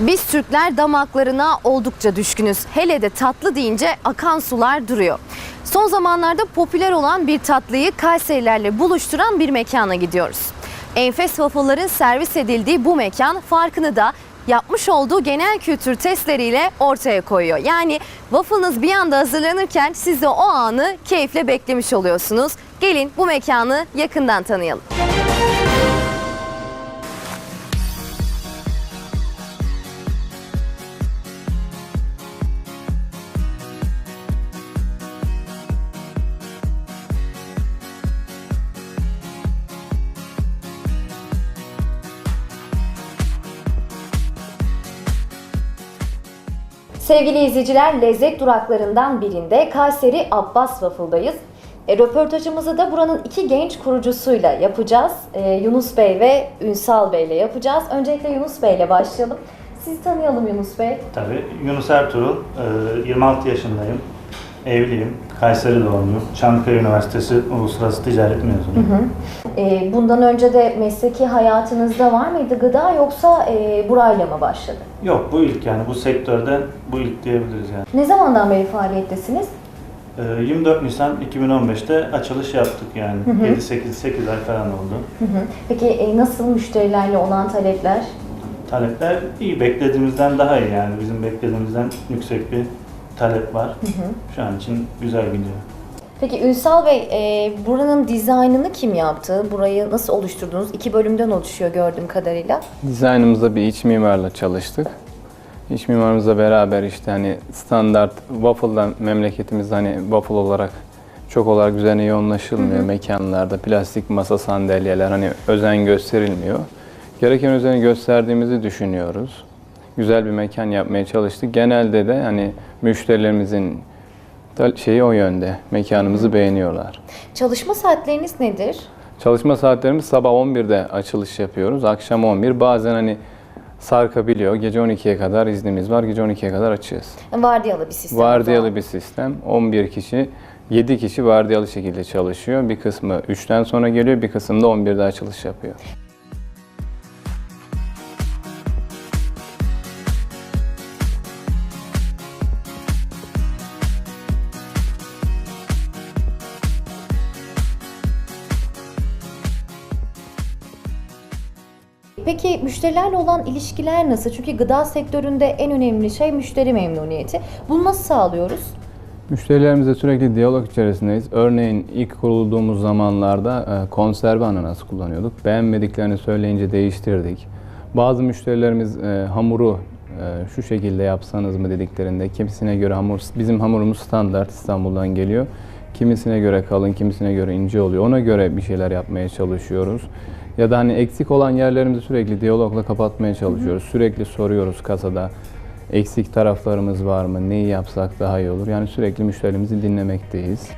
Biz Türkler damaklarına oldukça düşkünüz. Hele de tatlı deyince akan sular duruyor. Son zamanlarda popüler olan bir tatlıyı Kayserilerle buluşturan bir mekana gidiyoruz. Enfes waffle'ların servis edildiği bu mekan farkını da yapmış olduğu genel kültür testleriyle ortaya koyuyor. Yani waffle'ınız bir anda hazırlanırken siz de o anı keyifle beklemiş oluyorsunuz. Gelin bu mekanı yakından tanıyalım. Sevgili izleyiciler, lezzet duraklarından birinde Kayseri Abbas Waffle'dayız. E, röportajımızı da buranın iki genç kurucusuyla yapacağız. E, Yunus Bey ve Ünsal Bey ile yapacağız. Öncelikle Yunus Bey ile başlayalım. Sizi tanıyalım Yunus Bey. Tabii. Yunus Ertuğrul, e, 26 yaşındayım. Evliyim. Kayseri doğumluyum. Çankaya Üniversitesi Uluslararası Ticaret mezunuyum. E, bundan önce de mesleki hayatınızda var mıydı gıda yoksa e, burayla mı başladı? Yok bu ilk yani bu sektörde bu ilk diyebiliriz yani. Ne zamandan beri faaliyettesiniz? E, 24 Nisan 2015'te açılış yaptık yani. 7-8 ay falan oldu. Hı hı. Peki e, nasıl müşterilerle olan talepler? Talepler iyi. Beklediğimizden daha iyi yani. Bizim beklediğimizden yüksek bir talep var. Şu an için güzel gidiyor. Peki Ünsal Bey, e, buranın dizaynını kim yaptı? Burayı nasıl oluşturdunuz? İki bölümden oluşuyor gördüğüm kadarıyla. Dizaynımızda bir iç mimarla çalıştık. İç mimarımızla beraber işte hani standart waffle'dan memleketimizde hani waffle olarak çok olarak üzerine yoğunlaşılmıyor mekanlarda. Plastik masa sandalyeler hani özen gösterilmiyor. Gereken özeni gösterdiğimizi düşünüyoruz. Güzel bir mekan yapmaya çalıştık. Genelde de hani müşterilerimizin şeyi o yönde. Mekanımızı beğeniyorlar. Çalışma saatleriniz nedir? Çalışma saatlerimiz sabah 11'de açılış yapıyoruz. Akşam 11. Bazen hani sarkabiliyor. Gece 12'ye kadar iznimiz var. Gece 12'ye kadar açığız. Vardiyalı bir sistem. Vardiyalı bir sistem. 11 kişi, 7 kişi vardiyalı şekilde çalışıyor. Bir kısmı 3'ten sonra geliyor, bir kısmı da 11'de açılış yapıyor. Peki müşterilerle olan ilişkiler nasıl? Çünkü gıda sektöründe en önemli şey müşteri memnuniyeti. Bunu nasıl sağlıyoruz? Müşterilerimizle sürekli diyalog içerisindeyiz. Örneğin ilk kurulduğumuz zamanlarda e, konserve ananas kullanıyorduk. Beğenmediklerini söyleyince değiştirdik. Bazı müşterilerimiz e, hamuru e, şu şekilde yapsanız mı dediklerinde kimisine göre hamur bizim hamurumuz standart İstanbul'dan geliyor. Kimisine göre kalın, kimisine göre ince oluyor. Ona göre bir şeyler yapmaya çalışıyoruz. Ya da hani eksik olan yerlerimizi sürekli diyalogla kapatmaya çalışıyoruz. Sürekli soruyoruz kasada. Eksik taraflarımız var mı? Neyi yapsak daha iyi olur? Yani sürekli müşterimizi dinlemekteyiz.